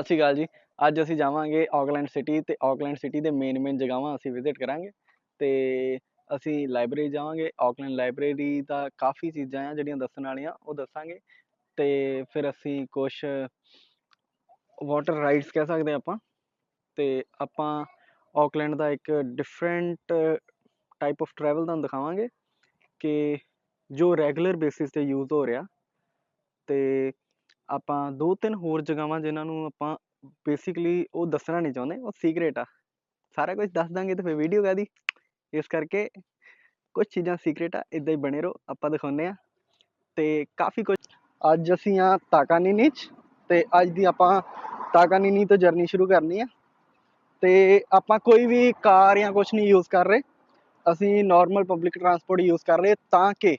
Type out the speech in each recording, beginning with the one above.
ਸਤਿ ਸ਼੍ਰੀ ਅਕਾਲ ਜੀ। ਅੱਜ ਅਸੀਂ ਜਾਵਾਂਗੇ ਆਕਲੈਂਡ ਸਿਟੀ ਤੇ ਆਕਲੈਂਡ ਸਿਟੀ ਦੇ ਮੇਨ ਮੇਨ ਜਗ੍ਹਾਵਾਂ ਅਸੀਂ ਵਿਜ਼ਿਟ ਕਰਾਂਗੇ ਤੇ ਅਸੀਂ ਲਾਇਬ੍ਰੇਰੀ ਜਾਵਾਂਗੇ। ਆਕਲੈਂਡ ਲਾਇਬ੍ਰੇਰੀ ਦਾ ਕਾਫੀ ਚੀਜ਼ਾਂ ਆ ਜਿਹੜੀਆਂ ਦੱਸਣ ਵਾਲੀਆਂ, ਉਹ ਦੱਸਾਂਗੇ। ਤੇ ਫਿਰ ਅਸੀਂ ਕੁਝ ਵਾਟਰ ਰਾਈਡਸ ਕਹਿ ਸਕਦੇ ਆਪਾਂ। ਤੇ ਆਪਾਂ ਆਕਲੈਂਡ ਦਾ ਇੱਕ ਡਿਫਰੈਂਟ ਟਾਈਪ ਆਫ ਟਰੈਵਲ ਤੁਹਾਨੂੰ ਦਿਖਾਵਾਂਗੇ ਕਿ ਜੋ ਰੈਗੂਲਰ ਬੇਸਿਸ ਤੇ ਯੂਜ਼ ਹੋ ਰਿਹਾ ਤੇ ਆਪਾਂ ਦੋ ਤਿੰਨ ਹੋਰ ਜਗ੍ਹਾਵਾਂ ਜਿਨ੍ਹਾਂ ਨੂੰ ਆਪਾਂ ਬੇਸਿਕਲੀ ਉਹ ਦੱਸਣਾ ਨਹੀਂ ਚਾਹੁੰਦੇ, ਉਹ ਸੀਕ੍ਰੇਟ ਆ। ਸਾਰਾ ਕੁਝ ਦੱਸ ਦਾਂਗੇ ਤਾਂ ਫਿਰ ਵੀਡੀਓ ਕਾਹਦੀ? ਇਸ ਕਰਕੇ ਕੁਝ ਚੀਜ਼ਾਂ ਸੀਕ੍ਰੇਟ ਆ ਇਦਾਂ ਹੀ ਬਣੇ ਰਹੋ, ਆਪਾਂ ਦਿਖਾਉਂਦੇ ਆ ਤੇ ਕਾਫੀ ਕੁਝ ਅੱਜ ਅਸੀਂ ਆ ਤਾਕਾਨੀਨੀ ਚ ਤੇ ਅੱਜ ਦੀ ਆਪਾਂ ਤਾਕਾਨੀਨੀ ਤੋਂ ਜਰਨੀ ਸ਼ੁਰੂ ਕਰਨੀ ਆ। ਤੇ ਆਪਾਂ ਕੋਈ ਵੀ ਕਾਰ ਜਾਂ ਕੁਝ ਨਹੀਂ ਯੂਜ਼ ਕਰ ਰਹੇ। ਅਸੀਂ ਨਾਰਮਲ ਪਬਲਿਕ ਟਰਾਂਸਪੋਰਟ ਯੂਜ਼ ਕਰ ਰਹੇ ਤਾਂ ਕਿ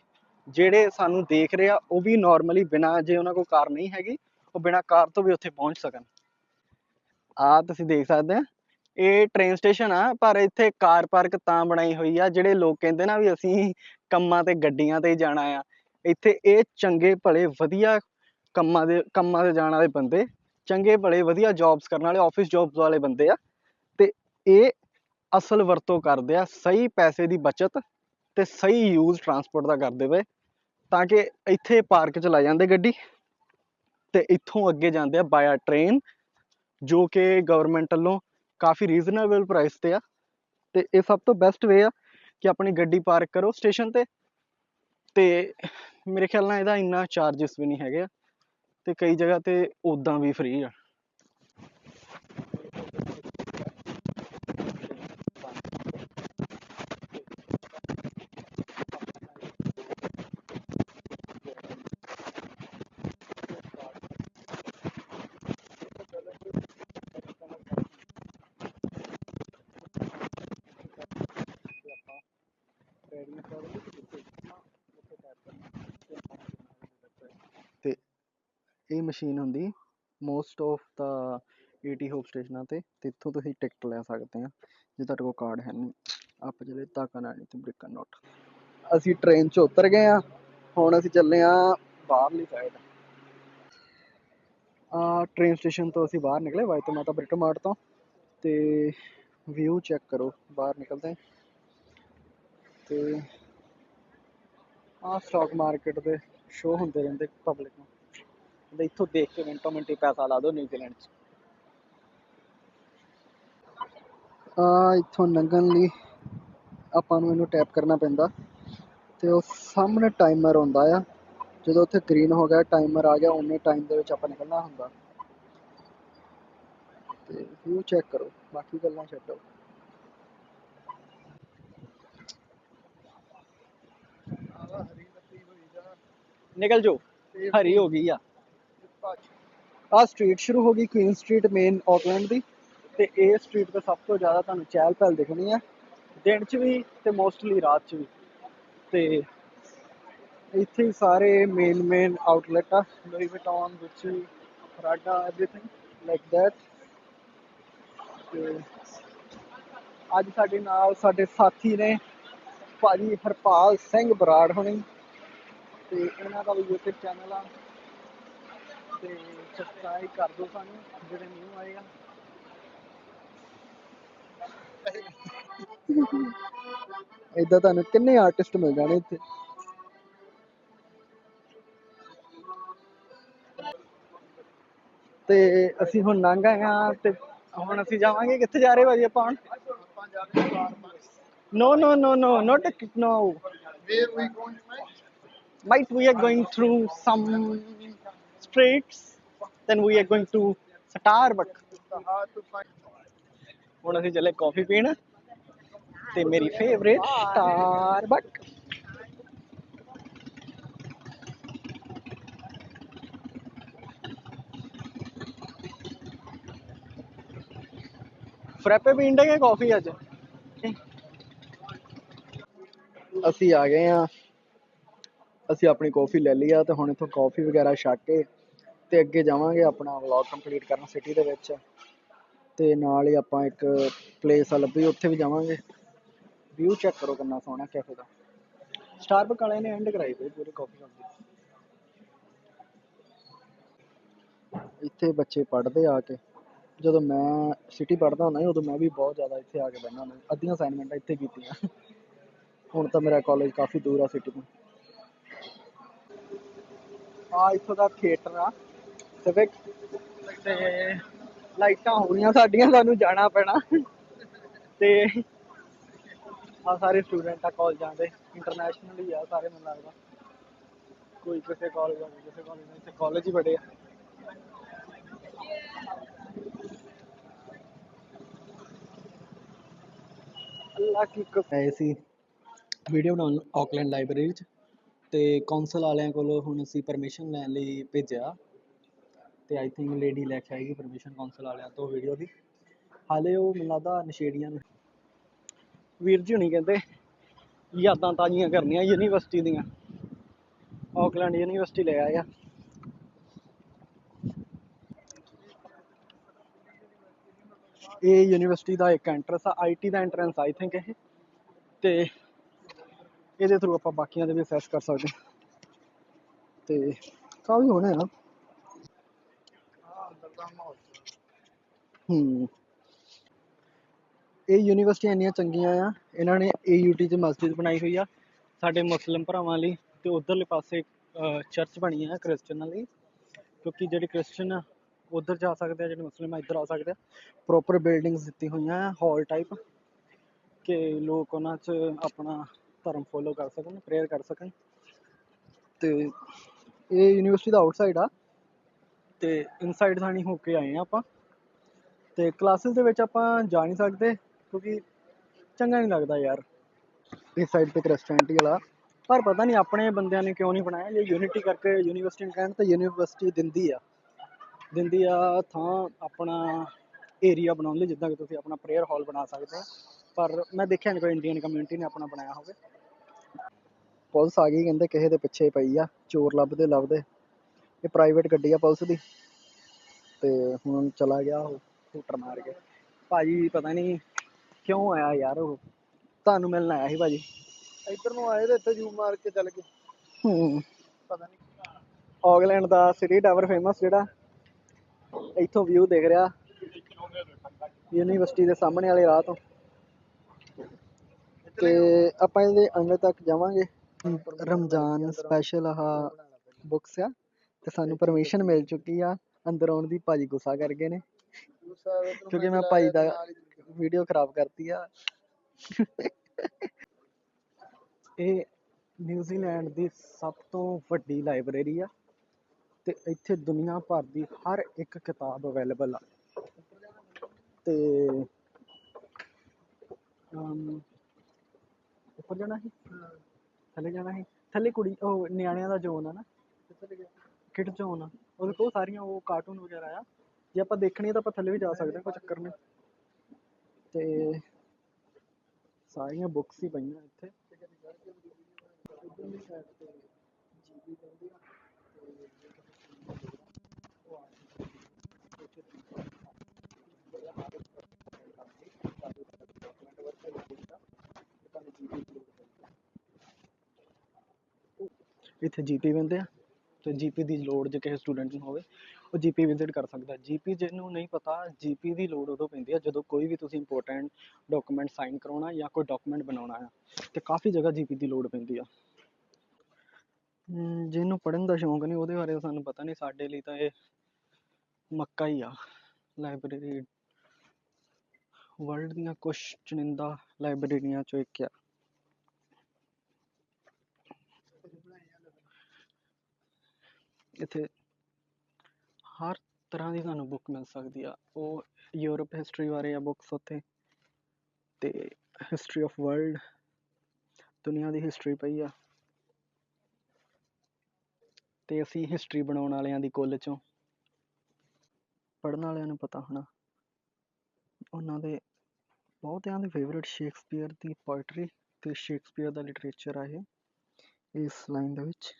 ਜਿਹੜੇ ਸਾਨੂੰ ਦੇਖ ਰਹੇ ਆ, ਉਹ ਵੀ ਨਾਰਮਲੀ ਬਿਨਾ ਜੇ ਉਹਨਾਂ ਕੋਲ ਕਾਰ ਨਹੀਂ ਹੈਗੀ, ਉਹ ਬਿਨਾ ਕਾਰ ਤੋਂ ਵੀ ਉੱਥੇ ਪਹੁੰਚ ਸਕਣ। ਆ ਤੁਸੀਂ ਦੇਖ ਸਕਦੇ ਆ, ਇਹ ਟ੍ਰੇਨ ਸਟੇਸ਼ਨ ਆ, ਪਰ ਇੱਥੇ ਕਾਰ ਪਾਰਕ ਤਾਂ ਬਣਾਈ ਹੋਈ ਆ, ਜਿਹੜੇ ਲੋਕ ਕਹਿੰਦੇ ਨਾ ਵੀ ਅਸੀਂ ਕੰਮਾਂ ਤੇ, ਗੱਡੀਆਂ ਤੇ ਜਾਣਾ ਆ। ਇੱਥੇ ਇਹ ਚੰਗੇ ਭਲੇ ਵਧੀਆ ਕੰਮਾਂ ਦੇ, ਕੰਮਾਂ ਤੇ ਜਾਣ ਵਾਲੇ ਬੰਦੇ, ਚੰਗੇ ਭਲੇ ਵਧੀਆ ਜੌਬਸ ਕਰਨ ਵਾਲੇ ਆਫਿਸ ਜੌਬਸ ਵਾਲੇ ਬੰਦੇ ਆ। ਤੇ ਇਹ ਅਸਲ ਵਰਤੋਂ ਕਰਦੇ ਆ, ਸਹੀ ਪੈਸੇ ਦੀ ਬਚਤ ਤੇ ਸਹੀ ਯੂਜ਼ ਟਰਾਂਸਪੋਰਟ ਦਾ ਕਰਦੇ ਵੇ ਤਾਂ ਕਿ ਇੱਥੇ ਪਾਰਕ ਚ ਲਾ ਜਾਂਦੇ ਗੱਡੀ ਤੇ ਇੱਥੋਂ ਅੱਗੇ ਜਾਂਦੇ ਆ ਬਾਇਆ ਟ੍ਰੇਨ ਜੋ ਕਿ ਗਵਰਨਮੈਂਟ ਵੱਲੋਂ ਕਾਫੀ ਰੀਜ਼ਨੇਬਲ ਪ੍ਰਾਈਸ ਤੇ ਆ ਤੇ ਇਹ ਸਭ ਤੋਂ ਬੈਸਟ ਵੇ ਆ ਕਿ ਆਪਣੀ ਗੱਡੀ ਪਾਰਕ ਕਰੋ ਸਟੇਸ਼ਨ ਤੇ ਤੇ ਮੇਰੇ ਖਿਆਲ ਨਾਲ ਇਹਦਾ ਇੰਨਾ ਚਾਰजेस ਵੀ ਨਹੀਂ ਹੈਗੇ ਆ ਤੇ ਕਈ ਜਗ੍ਹਾ ਤੇ ਉਦਾਂ ਵੀ ਫ੍ਰੀ ਆ ਤੇ ਇਹ ਮਸ਼ੀਨ ਹੁੰਦੀ। ਮੋਸਟ ਆਫ ਦਾ ਏਟੀ ਹੋਪ ਸਟੇਸ਼ਨਾਂ ਤੇ ਤੇ ਇੱਥੋਂ ਤੁਸੀਂ ਟਿਕਟ ਲੈ ਸਕਦੇ ਹਾਂ ਜੇ ਤੁਹਾਡੇ ਕੋਲ ਕਾਰਡ ਹੈ ਨਹੀਂ ਆਪਾਂ ਜਿਹੜੇ ਤਾਕਾ ਤੇ ਬ੍ਰਿਕਨ ਨੋਟ ਅਸੀਂ ਟ੍ਰੇਨ 'ਚ ਉਤਰ ਗਏ ਆ। ਹੁਣ ਅਸੀਂ ਚੱਲੇ ਆ ਬਾਹਰਲੀ ਸਾਈਡ ਆ ਟ੍ਰੇਨ ਸਟੇਸ਼ਨ ਤੋਂ ਅਸੀਂ ਬਾਹਰ ਨਿਕਲੇ ਵਾਈਟ ਮਾਤਾ ਬ੍ਰਿਟ ਮਾਰਟ ਤੋਂ। ਤੇ ਵਿਊ ਚੈੱਕ ਕਰੋ, ਬਾਹਰ ਨਿਕਲਦੇ ਤੇ ਆ ਸਟਾਕ ਮਾਰਕੀਟ ਦੇ ਸ਼ੋਅ ਹੁੰਦੇ ਰਹਿੰਦੇ ਪਬਲਿਕ ਨੂੰ। ਤੇ ਇੱਥੋਂ ਦੇਖ ਕੇ ਮਿੰਟੋ ਮਿੰਟੀ ਪੈਸਾ ਲਾ ਦਿਓ ਨਿਊਜ਼ੀਲੈਂਡ 'ਚ। ਆ ਇੱਥੋਂ ਲੰਘਣ ਲਈ ਆਪਾਂ ਨੂੰ ਇਹਨੂੰ ਟੈਪ ਕਰਨਾ ਪੈਂਦਾ ਤੇ ਉਹ ਸਾਹਮਣੇ ਟਾਈਮਰ ਆਉਂਦਾ ਆ। ਜਦੋਂ ਉੱਥੇ ਗ੍ਰੀਨ ਹੋ ਗਿਆ ਟਾਈਮਰ ਆ ਗਿਆ ਉਨੇ ਟਾਈਮ ਦੇ ਵਿੱਚ ਆਪਾਂ ਨਿਕਲਣਾ ਹੁੰਦਾ। ਤੇ ਵਿਊ ਚੈੱਕ ਕਰੋ ਬਾਕੀ ਗੱਲਾਂ ਛੱਡੋ ਨਿਕਲ ਜੋ ਹਰੀ ਹੋ ਗਈ ਆ। ਆ ਸਟਰੀਟ ਸ਼ੁਰੂ ਹੋ ਗਈ ਕੁਈਨ ਸਟਰੀਟ ਮੇਨ ਆਕਲੈਂਡ ਦੀ। ਤੇ ਇਹ ਸਟਰੀਟ ਤੇ ਸਭ ਤੋਂ ਜ਼ਿਆਦਾ ਤੁਹਾਨੂੰ ਚਹਿਲ ਪਹਿਲ ਦਿਖਣੀ ਆ। ਦਿਨ 'ਚ ਵੀ ਤੇ ਮੋਸਟਲੀ ਰਾਤ 'ਚ ਵੀ। ਤੇ ਇੱਥੇ ਹੀ ਸਾਰੇ ਮੇਨ ਮੇਨ ਆਊਟਲੈਟ ਆ। Louis Vuitton Gucci Prada everything like that ਤੇ ਅੱਜ ਸਾਡੇ ਨਾਲ ਸਾਡੇ ਸਾਥੀ ਨੇ ਭਾਜੀ ਹਰਪਾਲ ਸਿੰਘ ਬਰਾੜ ਹੋਣੀ। ਤੇ ਇਹਨਾਂ ਦਾ ਵੀ YouTube ਚੈਨਲ ਆ। ਤੇ ਸਬਸਕ੍ਰਾਈਬ ਕਰ ਦਿਓ ਸਾਨੂੰ ਜਿਹੜੇ ਨਿਊ ਆਏ ਆ। ਇਦਾਂ ਤੁਹਾਨੂੰ ਕਿੰਨੇ ਆਰਟਿਸਟ ਮਿਲ ਜਾਣੇ ਇੱਥੇ? ਤੇ ਅਸੀਂ ਹੁਣ ਲੰਘ ਆਏ ਆ ਤੇ ਹੁਣ ਅਸੀਂ ਜਾਵਾਂਗੇ ਕਿੱਥੇ ਜਾ ਰਹੇ ਭਾਜੀ ਆਪਾਂ ਹੁਣ? No no no no not no Where we going tonight? might we are going through some streets. Then we are going to Starbucks. ਹੁਣ ਅਸੀਂ ਚੱਲੇ ਕਾਫੀ ਪੀਣ ਤੇ ਮੇਰੀ ਫੇਵਰੇਟ ਸਟਾਰਬਕ ਫਰੈਪੇ ਪੀਣ ਦੇ ਕਾਫੀ ਅੱਜ? ਅਸੀਂ ਆ ਗਏ ਆ। ਅਸੀਂ ਆਪਣੀ ਕਾਫੀ ਲੈ ਲਈ ਆ ਤੇ ਹੁਣ ਇੱਥੋਂ ਕਾਫੀ ਵਗੈਰਾ ਛਕ ਕੇ ਤੇ ਅੱਗੇ ਜਾਵਾਂਗੇ ਆਪਣਾ ਵਲੌਗ ਕੰਪਲੀਟ ਕਰਨ ਸਿਟੀ ਦੇ ਵਿੱਚ। ਤੇ ਨਾਲ ਹੀ ਆਪਾਂ ਇੱਕ ਪਲੇਸ ਆ ਲੱਭੀ, ਉੱਥੇ ਵੀ ਜਾਵਾਂਗੇ। ਵਿਊ ਚੈੱਕ ਕਰੋ ਕਿੰਨਾ ਸੋਹਣਾ ਕੈਫੇ ਦਾ। ਸਟਾਰਬਕ ਵਾਲਿਆਂ ਨੇ ਐਂਡ ਕਰਾਈ ਪਈ ਪੂਰੀ ਕਾਫੀ ਸ਼ਾਪ ਦੀ। ਇੱਥੇ ਬੱਚੇ ਪੜ੍ਹਦੇ ਆ ਕੇ। ਜਦੋਂ ਮੈਂ ਸਿਟੀ ਪੜ੍ਹਦਾ ਹੁੰਦਾ ਸੀ, ਉਦੋਂ ਮੈਂ ਵੀ ਬਹੁਤ ਜ਼ਿਆਦਾ ਇੱਥੇ ਆ ਕੇ ਬਹਿੰਦਾ ਹੁੰਦਾ ਅੱਧੀਆਂ ਅਸਾਈਨਮੈਂਟਾਂ ਇੱਥੇ ਕੀਤੀਆਂ। ਹੁਣ ਤਾਂ ਮੇਰਾ ਕਾਲਜ ਕਾਫੀ ਦੂਰ ਆ ਸਿਟੀ ਤੋਂ। ਆ ਇੱਥੋਂ ਦਾ ਥੀਏਟਰ ਆ। ਸਿਵਿਕ ਤੇ ਲਾਈਟਾਂ ਹੋ ਸਾਡੀਆਂ, ਸਾਨੂੰ ਜਾਣਾ ਪੈਣਾ। ਤੇ ਆ ਸਾਰੇ ਸਟੂਡੈਂਟ ਆ ਕਾਲਜਾਂ ਦੇ ਇੰਟਰਨੈਸ਼ਨਲ ਹੀ ਆ ਸਾਰੇ ਮੈਨੂੰ ਲੱਗਦਾ। ਕੋਈ ਕਿਸੇ ਕਾਲਜ ਦਾ ਕੋਈ ਕਿਸੇ ਕਾਲਜ ਦਾ ਇੱਥੇ ਕਾਲਜ ਹੀ ਬੜੇ ਆ। ਅੱਲਾ ਕੀ ਆਏ ਸੀ ਵੀਡੀਓ ਬਣਾਉਣ ਆਕਲੈਂਡ ਲਾਇਬ੍ਰੇਰੀ 'ਚ। ਤੇ ਕੌਂਸਲ ਵਾਲਿਆਂ ਕੋਲੋਂ ਹੁਣ ਅਸੀਂ ਪਰਮਿਸ਼ਨ ਲੈਣ ਲਈ ਭੇਜਿਆ। ਤੇ ਆਈ ਥਿੰਕ ਲੇਡੀ ਲੈ ਕੇ ਆਏਗੀ ਪਰਮਿਸ਼ਨ ਕੌਂਸਲ ਵਾਲਿਆਂ ਤੋਂ ਵੀਡੀਓ ਦੀ। ਹਾਲੇ ਉਹ ਮੈਨੂੰ ਲੱਗਦਾ ਨਸ਼ੇੜੀਆਂ ਵੀਰ ਜੀ ਹੁਣੀ ਕਹਿੰਦੇ, ਯਾਦਾਂ ਤਾਜ਼ੀਆਂ ਕਰਨੀਆਂ ਯੂਨੀਵਰਸਿਟੀ ਦੀਆਂ। ਆਕਲੈਂਡ ਯੂਨੀਵਰਸਿਟੀ ਲੈ ਆਏ ਇਹ ਯੂਨੀਵਰਸਿਟੀ ਦਾ ਇੱਕ ਐਂਟਰੈਂਸ ਆ ਆਈਟੀ ਦਾ ਐਂਟਰੈਂਸ ਆਈ ਥਿੰਕ ਇਹ। ਤੇ ਇਹਦੇ ਥਰੂ ਆਪਾਂ ਬਾਕੀਆਂ ਦੇ ਵੀ ਅਸੈਸ ਕਰ ਸਕਦੇ ਹਾਂ। ਤੇ ਕਾਫੀ ਹੋਣੇ ਆ ਹਾਂ। ਹੂੰ ਇਹ ਯੂਨੀਵਰਸਿਟੀਆਂ ਇੰਨੀਆਂ ਚੰਗੀਆਂ ਆ, ਇਹਨਾਂ ਨੇ AUT 'ਚ ਮਸਜਿਦ ਬਣਾਈ ਹੋਈ ਆ, ਸਾਡੇ ਮੁਸਲਿਮ ਭਰਾਵਾਂ ਲਈ ਤੇ ਉਧਰਲੇ ਪਾਸੇ ਚਰਚ ਬਣੀ ਆ ਕ੍ਰਿਸਚਨਾਂ ਲਈ ਕਿਉਂਕਿ ਜਿਹੜੇ ਕ੍ਰਿਸਚਨ ਆ, ਉਧਰ ਜਾ ਸਕਦੇ ਆ, ਜਿਹੜੇ ਮੁਸਲਿਮ ਆ, ਇੱਧਰ ਆ ਸਕਦੇ ਆ ਪ੍ਰੋਪਰ ਬਿਲਡਿੰਗਸ ਦਿੱਤੀ ਹੋਈਆਂ ਆ ਹਾਲ ਟਾਈਪ ਕਿ ਲੋਕ ਉਹਨਾਂ 'ਚ ਆਪਣਾ ਧਰਮ ਫੋਲੋ ਕਰ ਸਕਣ ਪ੍ਰੇਅਰ ਕਰ ਸਕਣ। ਤੇ ਇਹ ਯੂਨੀਵਰਸਿਟੀ ਦਾ ਆਊਟਸਾਈਡ ਆ ਤੇ ਇਨਸਾਈਡ ਥਾਣੀ ਹੋ ਕੇ ਆਏ ਆ ਆਪਾਂ। ਤੇ ਕਲਾਸਿਸ ਦੇ ਵਿੱਚ ਆਪਾਂ ਜਾ ਨਹੀਂ ਸਕਦੇ ਕਿਉਂਕਿ ਚੰਗਾ ਨਹੀਂ ਲੱਗਦਾ ਯਾਰ। ਇਸ ਸਾਈਡ ਤੇ ਕ੍ਰਿਸਚੈਨਿਟੀ ਵਾਲਾ ਪਰ ਪਤਾ ਨਹੀਂ ਆਪਣੇ ਬੰਦਿਆਂ ਨੇ ਕਿਉਂ ਨਹੀਂ ਬਣਾਇਆ ਜੇ ਯੂਨਿਟੀ ਕਰਕੇ ਯੂਨੀਵਰਸਿਟੀ ਨੂੰ ਕਹਿਣ ਤਾਂ ਯੂਨੀਵਰਸਿਟੀ ਦਿੰਦੀ ਆ। ਦਿੰਦੀ ਆ ਥਾਂ ਆਪਣਾ ਏਰੀਆ ਬਣਾਉਣ ਲਈ ਜਿੱਦਾਂ ਕਿ ਤੁਸੀਂ ਆਪਣਾ ਪ੍ਰੇਅਰ ਹਾਲ ਬਣਾ ਸਕਦੇ ਹੋ। ਪਰ ਮੈਂ ਦੇਖਿਆ ਨਹੀਂ ਕੋਈ ਇੰਡੀਅਨ ਕਮਿਊਨਿਟੀ ਨੇ ਆਪਣਾ ਬਣਾਇਆ ਹੋਵੇ। ਪੁਲਿਸ ਆ ਗਈ ਕਹਿੰਦੇ ਕਿਸੇ ਦੇ ਪਿੱਛੇ ਪਈ ਆ ਚੋਰ ਲੱਭਦੇ ਲੱਭਦੇ ਇਹ ਪ੍ਰਾਈਵੇਟ ਗੱਡੀ ਆ ਪੁਲਿਸ ਦੀ। ਤੇ ਹੁਣ ਚਲਾ ਗਿਆ ਉਹ ਸਕੂਟਰ ਮਾਰ ਕੇ। ਭਾਜੀ ਪਤਾ ਨਹੀਂ ਕਿਉਂ ਆਇਆ ਯਾਰ ਉਹ। ਤੁਹਾਨੂੰ ਮਿਲਣ ਆਇਆ ਸੀ ਭਾਜੀ। ਇੱਧਰ ਨੂੰ ਆਏ ਤੇ ਇੱਥੇ ਜੂ ਮਾਰ ਕੇ ਚੱਲ ਗਏ। ਹੂੰ। ਪਤਾ ਨਹੀਂ ਦਾ ਸਿਟੀ ਟਾਵਰ ਫੇਮਸ ਜਿਹੜਾ। ਇੱਥੋਂ ਵਿਊ ਦਿਖ ਰਿਹਾ। ਯੂਨੀਵਰਸਿਟੀ ਦੇ ਸਾਹਮਣੇ ਵਾਲੇ ਰਾਹ ਤੋਂ। ਤੇ ਆਪਾਂ ਇਹਦੇ ਅੰਦਰ ਤੱਕ ਜਾਵਾਂਗੇ। ਰਮਜ਼ਾਨ ਸਪੈਸ਼ਲ ਆਹ ਬੁੱਕਸ ਆ। ਤੇ ਸਾਨੂੰ ਪਰਮਿਸ਼ਨ ਮਿਲ ਚੁੱਕੀ ਆ। ਅੰਦਰ ਆਉਣ ਦੀ ਭਾਜੀ ਗੁੱਸਾ ਕਰ ਗਏ ਨੇ। ਕਿਉਂਕਿ ਮੈਂ ਭਾਈ ਦਾ ਵੀਡੀਓ ਖਰਾਬ ਕਰਤੀ ਆ। ਇਹ ਨਿਊਜ਼ੀਲੈਂਡ ਦੀ ਸਭ ਤੋਂ ਵੱਡੀ ਲਾਇਬ੍ਰੇਰੀ ਆ। ਤੇ ਇੱਥੇ ਦੁਨੀਆ ਭਰ ਦੀ ਹਰ ਇੱਕ ਕਿਤਾਬ ਅਵੇਲੇਬਲ ਆ। ਤੇ ਅਮ, ਉੱਪਰ ਜਾਣਾ ਸੀ? ਥੱਲੇ ਜਾਣਾ ਸੀ? ਥੱਲੇ ਕੁੜੀ ਉਹ ਨਿਆਣਿਆਂ ਦਾ ਜ਼ੋਨ ਆ ਨਾ। ਕਿਡ ਜ਼ੋਨ ਆ ਉਹਦੇ ਕੋਲ ਸਾਰੀਆਂ ਉਹ ਕਾਰਟੂਨ ਵਗੈਰਾ ਆ। ਜੇ ਆਪਾਂ ਦੇਖਣੀ ਆ ਤਾਂ ਆਪਾਂ ਥੱਲੇ ਵੀ ਜਾ ਸਕਦੇ ਹਾਂ, ਕੋਈ ਚੱਕਰ ਨਹੀਂ। ਤੇ ਸਾਰੀਆਂ ਬੁੱਕਸ ਹੀ ਪਈਆਂ ਇੱਥੇ। ਇੱਧਰਲੀ side ਤੇ GB ਕਹਿੰਦੇ ਆ ਇੱਥੇ ਜੀਪੀ ਬੰਦੇ ਆ। ਤੇ ਜੀਪੀ ਦੀ ਲੋੜ ਜੇ ਕਿਸੇ ਸਟੂਡੈਂਟ ਨੂੰ ਹੋਵੇ, ਉਹ ਜੀਪੀ ਵਿਜ਼ਿਟ ਕਰ ਸਕਦਾ। ਜੀਪੀ ਜਿਹਨੂੰ ਨਹੀਂ ਪਤਾ ਜੀਪੀ ਦੀ ਲੋੜ ਉਦੋਂ ਪੈਂਦੀ ਆ ਜਦੋਂ ਕੋਈ ਵੀ ਤੁਸੀਂ ਇੰਪੋਰਟੈਂਟ ਡਾਕੂਮੈਂਟ ਸਾਈਨ ਕਰਾਉਣਾ ਜਾਂ ਕੋਈ ਡਾਕੂਮੈਂਟ ਬਣਾਉਣਾ ਆ, ਤੇ ਕਾਫੀ ਜਗ੍ਹਾ ਜੀਪੀ ਦੀ ਲੋੜ ਪੈਂਦੀ ਆ। ਜਿਹਨੂੰ ਪੜ੍ਹਨ ਦਾ ਸ਼ੌਂਕ ਨਹੀਂ, ਉਹਦੇ ਬਾਰੇ ਸਾਨੂੰ ਪਤਾ ਨਹੀਂ, ਸਾਡੇ ਲਈ ਤਾਂ ਇਹ ਮੱਕਾ ਹੀ ਆ। ਲਾਇਬ੍ਰੇਰੀ ਵਰਲਡ ਦੀਆਂ ਕੁਝ ਚੁਣਿੰਦਾ ਲਾਇਬ੍ਰੇਰੀਆਂ ਚੋਂ ਇੱਕ ਆ। ਇੱਥੇ ਹਰ ਤਰ੍ਹਾਂ ਦੀ ਤੁਹਾਨੂੰ ਬੁੱਕ ਮਿਲ ਸਕਦੀ ਆ। ਉਹ ਯੂਰਪ ਹਿਸਟਰੀ ਬਾਰੇ ਆ ਬੁੱਕਸ ਉੱਥੇ ਤੇ ਹਿਸਟਰੀ ਆਫ ਵਰਲਡ ਦੁਨੀਆ ਦੀ ਹਿਸਟਰੀ ਪਈ ਆ। ਤੇ ਅਸੀਂ ਹਿਸਟਰੀ ਬਣਾਉਣ ਵਾਲਿਆਂ ਦੀ ਕੁੱਲ ਚੋਂ ਪੜ੍ਹਨ ਵਾਲਿਆਂ ਨੂੰ ਪਤਾ ਹੋਣਾ। ਉਹਨਾਂ ਦੇ ਬਹੁਤਿਆਂ ਦੇ ਫੇਵਰਿਟ ਸ਼ੇਕਸਪੀਅਰ ਦੀ ਪੋਇਟਰੀ ਅਤੇ ਸ਼ੇਕਸਪੀਅਰ ਦਾ ਲਿਟਰੇਚਰ ਆ ਇਹ, ਇਸ ਲਾਈਨ ਦੇ ਵਿੱਚ।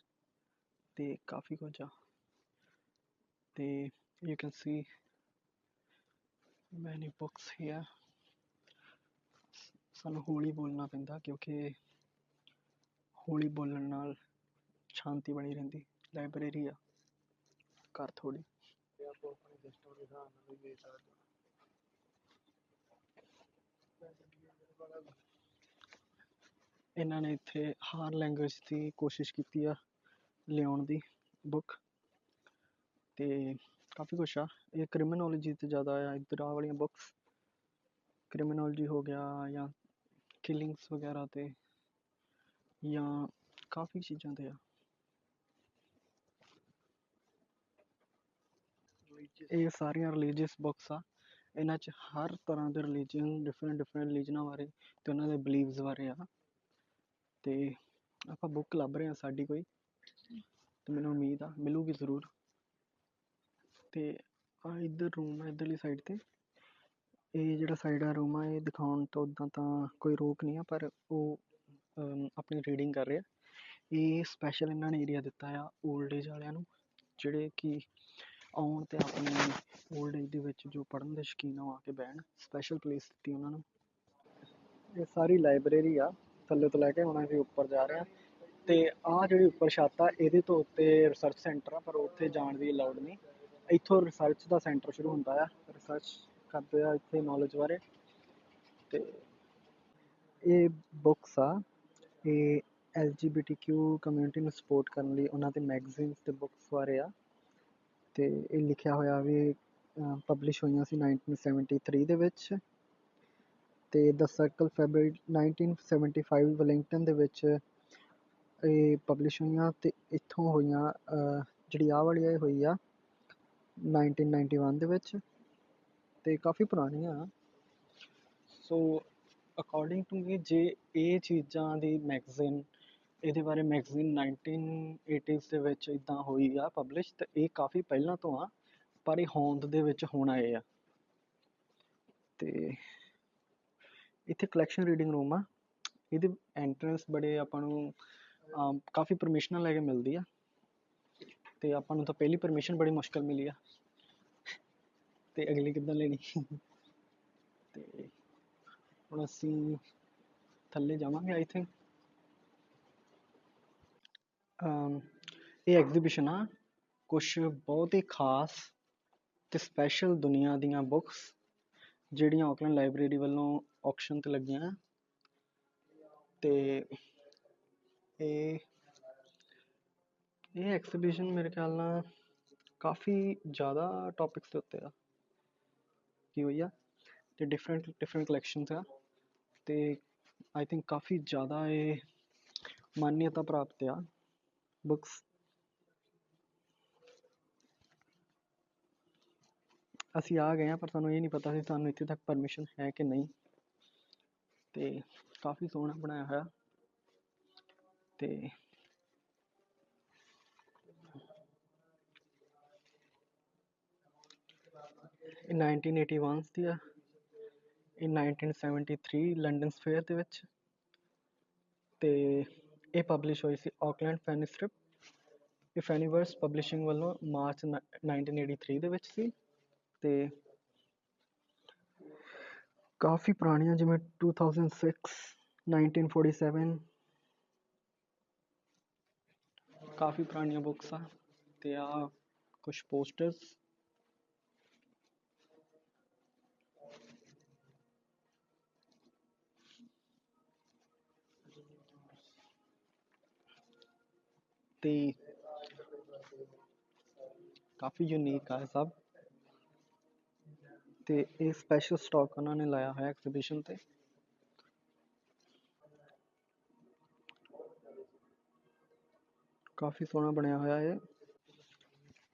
ਤੇ ਕਾਫੀ ਕੁਝ ਆ। ਤੇ you can see many books here ਸਾਨੂੰ ਹੌਲੀ ਬੋਲਣਾ ਪੈਂਦਾ ਕਿਉਂਕਿ ਹੌਲੀ ਬੋਲਣ ਨਾਲ ਸ਼ਾਂਤੀ ਬਣੀ ਰਹਿੰਦੀ। ਲਾਇਬ੍ਰੇਰੀ ਆ। ਘਰ ਥੋੜੀ ਇਹਨਾਂ ਨੇ ਇੱਥੇ ਹਰ ਲੈਂਗੁਏਜ ਦੀ ਕੋਸ਼ਿਸ਼ ਕੀਤੀ ਆ। ਲਿਆਉਣ ਦੀ ਬੁੱਕ ਅਤੇ ਕਾਫੀ ਕੁਛ ਆ। ਇਹ ਕ੍ਰਿਮੀਨੋਲੋਜੀ ਤੇ ਜ਼ਿਆਦਾ ਆ। ਇੱਧਰ ਆਹ ਵਾਲੀਆਂ ਬੁੱਕਸ ਕ੍ਰਿਮੀਨੋਲੋਜੀ ਹੋ ਗਿਆ ਜਾਂ ਕਿਲਿੰਗਸ ਵਗੈਰਾ ਤੇ ਜਾਂ ਕਾਫੀ ਚੀਜ਼ਾਂ ਤੇ ਆ। ਇਹ ਸਾਰੀਆਂ ਰਿਲੀਜੀਅਸ ਬੁੱਕਸ ਆ। ਇਹਨਾਂ 'ਚ ਹਰ ਤਰ੍ਹਾਂ ਦੇ ਰਿਲੀਜੀਅਨ ਡਿਫਰੈਂਟ ਡਿਫਰੈਂਟ ਰਿਲੀਜਨਾਂ ਬਾਰੇ ਅਤੇ ਉਹਨਾਂ ਦੇ ਬਲੀਵਸ ਬਾਰੇ ਆ। ਅਤੇ ਆਪਾਂ ਬੁੱਕ ਲੱਭ ਰਹੇ ਹਾਂ ਸਾਡੀ ਕੋਈ। ਤੇ ਮੈਨੂੰ ਉਮੀਦ ਆ, ਮਿਲੂਗੀ ਜ਼ਰੂਰ। ਤੇ ਆ ਇੱਧਰ ਰੂਮ ਆ, ਇੱਧਰਲੀ ਸਾਈਡ ਤੇ। ਇਹ ਜਿਹੜਾ ਸਾਈਡ ਆ ਰੂਮ ਆ, ਇਹ ਦਿਖਾਉਣ ਤੋਂ ਉਦਾਂ ਤਾਂ ਕੋਈ ਰੋਕ ਨਹੀਂ ਆ, ਪਰ ਉਹ ਆਪਣੀ ਰੀਡਿੰਗ ਕਰ ਰਿਹਾ। ਇਹ ਸਪੈਸ਼ਲ ਇਹਨਾਂ ਨੇ ਏਰੀਆ ਦਿੱਤਾ ਆ 올ਡ ਏਜ ਵਾਲਿਆਂ ਨੂੰ, ਜਿਹੜੇ ਕਿ ਆਉਣ ਤੇ ਆਪਣੇ 올ਡ ਏਜ ਦੇ ਵਿੱਚ ਜੋ ਪੜ੍ਹਨ ਦੇ ਸ਼ੌਕੀਨ ਆ, ਉਹ ਆ ਕੇ ਬਹਿਣ। ਸਪੈਸ਼ਲ ਪਲੇਸ ਦਿੱਤੀ ਉਹਨਾਂ ਨੂੰ। ਇਹ ਸਾਰੀ ਲਾਇਬ੍ਰੇਰੀ ਆ, ਥੱਲੇ ਤੋਂ ਲੈ ਕੇ ਹੁਣ ਅਸੀਂ ਉੱਪਰ ਜਾ ਰਹੇ ਹਾਂ ਤੇ ਆਹ ਜਿਹੜੀ ਉੱਪਰ ਛੱਤ ਆ, ਇਹਦੇ ਤੋਂ ਉੱਤੇ ਰਿਸਰਚ ਸੈਂਟਰ ਆ, ਪਰ ਉੱਥੇ ਜਾਣ ਦੀ ਅਲਾਉਡ ਨਹੀਂ। ਇੱਥੋਂ ਰਿਸਰਚ ਦਾ ਸੈਂਟਰ ਸ਼ੁਰੂ ਹੁੰਦਾ ਆ। ਰਿਸਰਚ ਕਰਦੇ ਆ ਇੱਥੇ ਨੌਲੇਜ ਬਾਰੇ। ਤੇ ਇਹ ਬੁੱਕਸ ਆ। ਇਹ LGBTQ ਕਮਿਊਨਿਟੀ ਨੂੰ ਸਪੋਰਟ ਕਰਨ ਲਈ ਉਹਨਾਂ ਦੇ ਮੈਗਜ਼ੀਨਸ ਤੇ ਬੁੱਕਸ ਬਾਰੇ ਆ। ਤੇ ਇਹ ਲਿਖਿਆ ਹੋਇਆ ਵੀ ਪਬਲਿਸ਼ ਹੋਈਆਂ ਸੀ 1973 ਦੇ ਵਿੱਚ। ਤੇ ਦ ਸਰਕਲ ਫੈਬਰਰੀ 1975 ਵੈਲਿੰਗਟਨ ਦੇ ਵਿੱਚ ਇਹ ਪਬਲਿਸ਼ ਹੋਈਆਂ ਅਤੇ ਇੱਥੋਂ ਹੋਈਆਂ ਅਹ, ਜਿਹੜੀ ਆਹ ਵਾਲੀ ਇਹ ਹੋਈ ਆ 1991 ਦੇ ਵਿੱਚ ਅਤੇ ਕਾਫੀ ਪੁਰਾਣੀਆਂ ਸੋ ਅਕੋਰਡਿੰਗ ਟੂ ਮੀ ਜੇ ਇਹ ਚੀਜ਼ਾਂ ਦੀ ਮੈਗਜ਼ੀਨ ਇਹਦੇ ਬਾਰੇ ਮੈਗਜ਼ੀਨ 1980s ਦੇ ਵਿੱਚ ਇੱਦਾਂ ਹੋਈ ਆ ਪਬਲਿਸ਼ ਤੇ ਇਹ ਕਾਫੀ ਪਹਿਲਾਂ ਤੋਂ ਆ ਪਰ ਇਹ ਹੋਂਦ ਦੇ ਵਿੱਚ ਹੁਣ ਆਏ ਆ। ਅਤੇ ਇੱਥੇ ਕਲੈਕਸ਼ਨ ਰੀਡਿੰਗ ਰੂਮ ਆ। ਇਹਦੇ ਐਂਟਰੈਂਸ ਬੜੇ ਆਪਾਂ ਨੂੰ ਕਾਫੀ ਪਰਮਿਸ਼ਨਾਂ ਲੈ ਕੇ ਮਿਲਦੀ ਆ। ਤੇ ਆਪਾਂ ਨੂੰ ਤਾਂ ਪਹਿਲੀ ਪਰਮਿਸ਼ਨ ਬੜੀ ਮੁਸ਼ਕਲ ਮਿਲੀ ਆ। ਤੇ ਅਗਲੀ ਕਿੱਦਾਂ ਲੈਣੀ? ਤੇ ਹੁਣ ਅਸੀਂ ਥੱਲੇ ਜਾਵਾਂਗੇ ਆਈ ਥਿੰਕ ਇਹ ਐਗਜ਼ੀਬਿਸ਼ਨ ਆ। ਕੁਝ ਬਹੁਤ ਹੀ ਖਾਸ ਤੇ ਸਪੈਸ਼ਲ ਦੁਨੀਆ ਦੀਆਂ ਬੁੱਕਸ ਜਿਹੜੀਆਂ ਆਕਲੈਂਡ ਲਾਇਬ੍ਰੇਰੀ ਵੱਲੋਂ ਆਕਸ਼ਨ ਤੇ ਲੱਗੀਆਂ। ਆ ਤੇ ਇਹ ਇਹ ਐਗਜ਼ੀਬਿਸ਼ਨ ਮੇਰੇ ਖਿਆਲ ਨਾਲ ਕਾਫੀ ਜ਼ਿਆਦਾ ਟੋਪਿਕਸ ਦੇ ਉੱਤੇ ਆ। ਕੀ ਹੋਈ ਆ? ਅਤੇ ਡਿਫਰੈਂਟ ਡਿਫਰੈਂਟ ਕਲੈਕਸ਼ਨਸ ਆ। ਅਤੇ ਆਈ ਥਿੰਕ ਕਾਫੀ ਜ਼ਿਆਦਾ ਇਹ ਮਾਨਯਤਾ ਪ੍ਰਾਪਤ ਆ ਬੁੱਕਸ ਅਸੀਂ ਆ ਗਏ ਆ, ਪਰ ਸਾਨੂੰ ਇਹ ਨਹੀਂ ਪਤਾ ਸੀ ਸਾਨੂੰ ਇੱਥੇ ਤੱਕ ਪਰਮਿਸ਼ਨ ਹੈ ਕਿ ਨਹੀਂ। ਤੇ ਕਾਫੀ ਸੋਹਣਾ ਬਣਾਇਆ ਹੋਇਆ। ਤੇ ਇਹ 1981 ਦੀ ਆ। ਇਹ 1973 ਲੰਡਨ ਸਫੇਅਰ ਦੇ ਵਿੱਚ। ਤੇ ਇਹ ਪਬਲਿਸ਼ ਹੋਈ ਸੀ ਆਕਲੈਂਡ ਫੈਨਿਸਕ੍ਰਿਪਟ ਇਹ ਫੈਨੀਵਰਸ ਪਬਲਿਸ਼ਿੰਗ ਵੱਲੋਂ ਮਾਰਚ 1983 ਦੇ ਵਿੱਚ ਸੀ। ਤੇ ਕਾਫੀ ਪੁਰਾਣੀਆਂ, ਜਿਵੇਂ 2006 1947 ਕਾਫੀ ਪੁਰਾਣੀਆਂ ਬੁੱਕਸ ਆ ਤੇ ਆ ਕੁਝ ਪੋਸਟਰਸ ਤੇ ਕਾਫੀ ਯੂਨੀਕ ਆ ਇਹ ਸਭ ਤੇ ਇਹ ਸਪੈਸ਼ਲ ਸਟਾਕ ਉਹਨਾਂ ਨੇ ਲਾਇਆ ਹੋਇਆ ਐਗਜ਼ੀਬਿਸ਼ਨ ਤੇ ਕਾਫੀ ਸੋਹਣਾ ਬਣਿਆ ਹੋਇਆ ਹੈ